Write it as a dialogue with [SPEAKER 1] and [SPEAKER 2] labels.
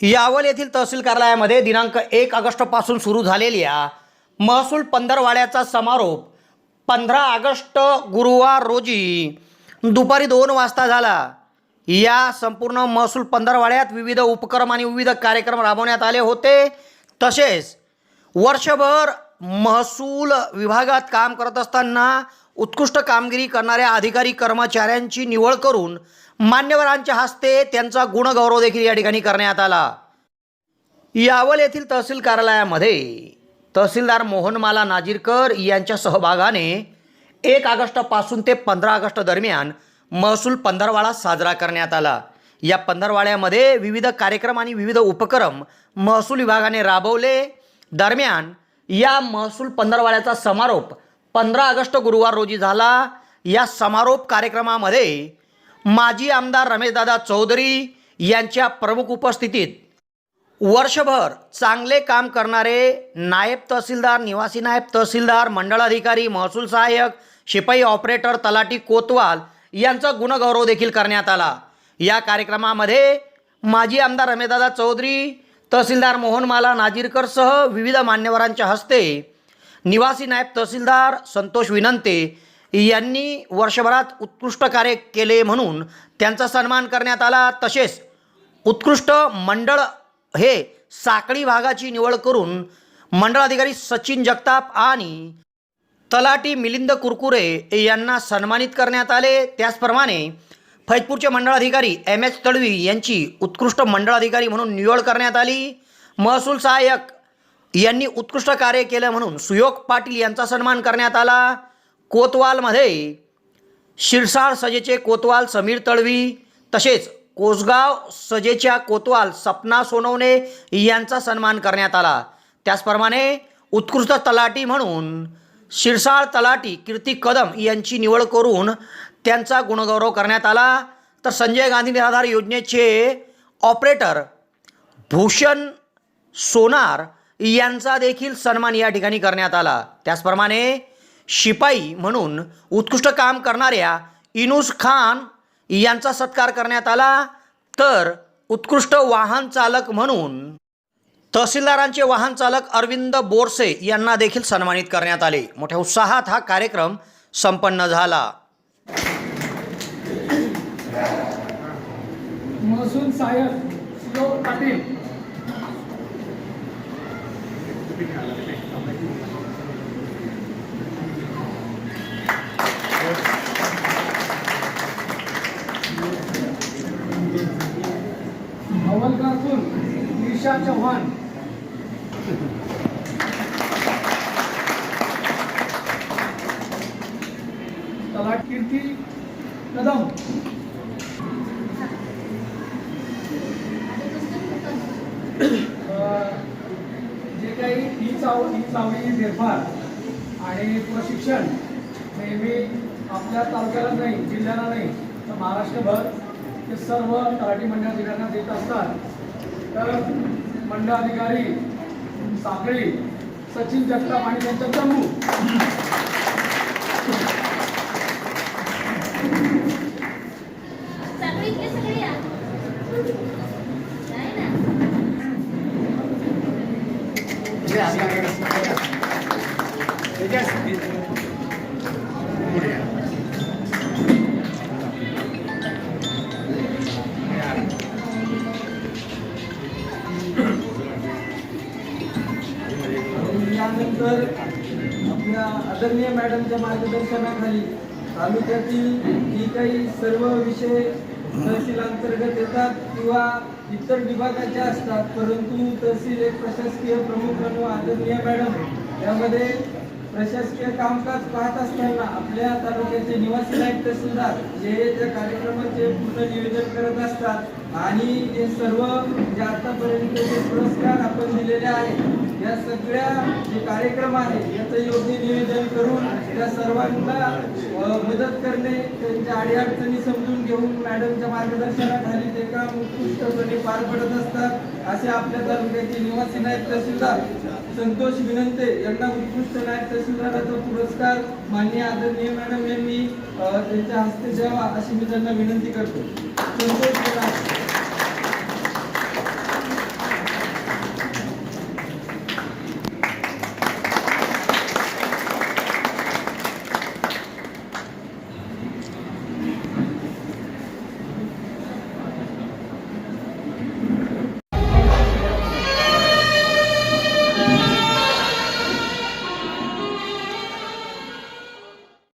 [SPEAKER 1] यावल येथील तहसील कार्यालयामध्ये दिनांक एक ऑगस्टपासून सुरू झालेल्या महसूल पंधरवाड्याचा समारोप पंधरा ऑगस्ट गुरुवार रोजी दुपारी दोन वाजता झाला. या संपूर्ण महसूल पंधरवाड्यात विविध उपक्रम आणि विविध कार्यक्रम राबवण्यात आले होते. तसेच वर्षभर महसूल विभागात काम करत असताना उत्कृष्ट कामगिरी करणाऱ्या अधिकारी कर्मचाऱ्यांची निवड करून मान्यवरांच्या हस्ते त्यांचा गुणगौरव देखील या ठिकाणी करण्यात आला. यावल येथील तहसील कार्यालयामध्ये तहसीलदार मोहनमाला नाजीरकर यांच्या सहभागाने एक ऑगस्टपासून ते पंधरा ऑगस्ट दरम्यान महसूल पंधरवाडा साजरा करण्यात आला. या पंधरवाड्यामध्ये विविध कार्यक्रम आणि विविध उपक्रम महसूल विभागाने राबवले. दरम्यान या महसूल पंधरवाड्याचा समारोप पंधरा ऑगस्ट गुरुवार रोजी झाला. या समारोप कार्यक्रमामध्ये माजी आमदार रमेशदादा चौधरी यांच्या प्रमुख उपस्थितीत वर्षभर चांगले काम करणारे नायब तहसीलदार निवासी नायब तहसीलदार मंडळाधिकारी महसूल सहाय्यक शिपाई ऑपरेटर तलाटी कोतवाल यांचा गुणगौरव देखील करण्यात आला. या कार्यक्रमामध्ये माजी आमदार रमेशदादा चौधरी तहसीलदार मोहनमाला नाजीरकरसह विविध मान्यवरांच्या हस्ते निवासी नायब तहसीलदार संतोष विनंते यांनी वर्षभरात उत्कृष्ट कार्य केले म्हणून त्यांचा सन्मान करण्यात आला. तसेच उत्कृष्ट मंडळ हे साकळी भागाची निवड करून मंडळाधिकारी सचिन जगताप आणि तलाटी मिलिंद कुरकुरे यांना सन्मानित करण्यात आले. त्याचप्रमाणे फैजपूरचे मंडळाधिकारी एम एस तडवी यांची उत्कृष्ट मंडळाधिकारी म्हणून निवड करण्यात आली. महसूल सहाय्यक यांनी उत्कृष्ट कार्य केलं म्हणून सुयोग पाटील यांचा सन्मान करण्यात आला. कोतवालमध्ये शिरसाळ सजेचे कोतवाल समीर तळवी तसेच कोसगाव सजेच्या कोतवाल सपना सोनवणे यांचा सन्मान करण्यात आला. त्याचप्रमाणे उत्कृष्ट तलाटी म्हणून शिरसाळ तलाटी कीर्ती कदम यांची निवड करून त्यांचा गुणगौरव करण्यात आला. तर संजय गांधी निराधार योजनेचे ऑपरेटर भूषण सोनार यांचा देखील सन्मान या ठिकाणी करण्यात आला. त्याचप्रमाणे शिपाई म्हणून उत्कृष्ट काम करणाऱ्या इनुस खान यांचा सत्कार करण्यात आला. तर उत्कृष्ट वाहन चालक म्हणून तहसीलदारांचे वाहन चालक अरविंद बोरसे यांना देखील सन्मानित करण्यात आले. मोठ्या उत्साहात हा कार्यक्रम संपन्न झाला.
[SPEAKER 2] महसूल सहाय्यक पाटील. निशा चव्हाण कीर्ती कदम जे काही ही चाव ही चावडी फेरफार आणि प्रशिक्षण नेहमी आपल्या तालुक्याला नाही जिल्ह्याला नाही तर महाराष्ट्रभर ते सर्व मराठी मंडळ जिल्ह्यांना देत असतात. तर मंडळाधिकारी साखळी सचिन जगताप आणि त्यांच्या चमू
[SPEAKER 3] सगळीतले सगळे
[SPEAKER 4] त्यानंतर आपल्या आदरणीय मॅडमच्या मार्गदर्शनाखाली तालुक्यातील जी काही सर्व विषय तहसील अंतर्गत येतात किंवा इतर विभागाचे असतात परंतु तहसील एक प्रशासकीय प्रमुख म्हणून आदरणीय मॅडम यामध्ये प्रशासकीय कामकाज पाहत असताना आपल्या तालुक्याचे निवासी नाईक तहसीलदार जे त्या कार्यक्रमाचे पूर्ण नियोजन करत असतात आणि हे सर्व जे आतापर्यंत जे पुरस्कार आपण दिलेले आहेत या सगळ्या जे कार्यक्रम आहे याचं योग्य नियोजन करून त्या सर्वांना मदत करणे त्यांच्या अडीअडचणी समजून घेऊन मॅडमच्या मार्गदर्शनाखाली ते काम उत्कृष्टपणे पार पडत असतात असे आपल्या तालुक्याचे निवासी नायक तहसीलदार संतोष विनंते यांना उत्कृष्ट नायक तहसीलदाराचा पुरस्कार माननीय आदरणीय मॅडम यांनी त्यांच्या हस्ते द्यावा अशी मी त्यांना विनंती करतो. संतोष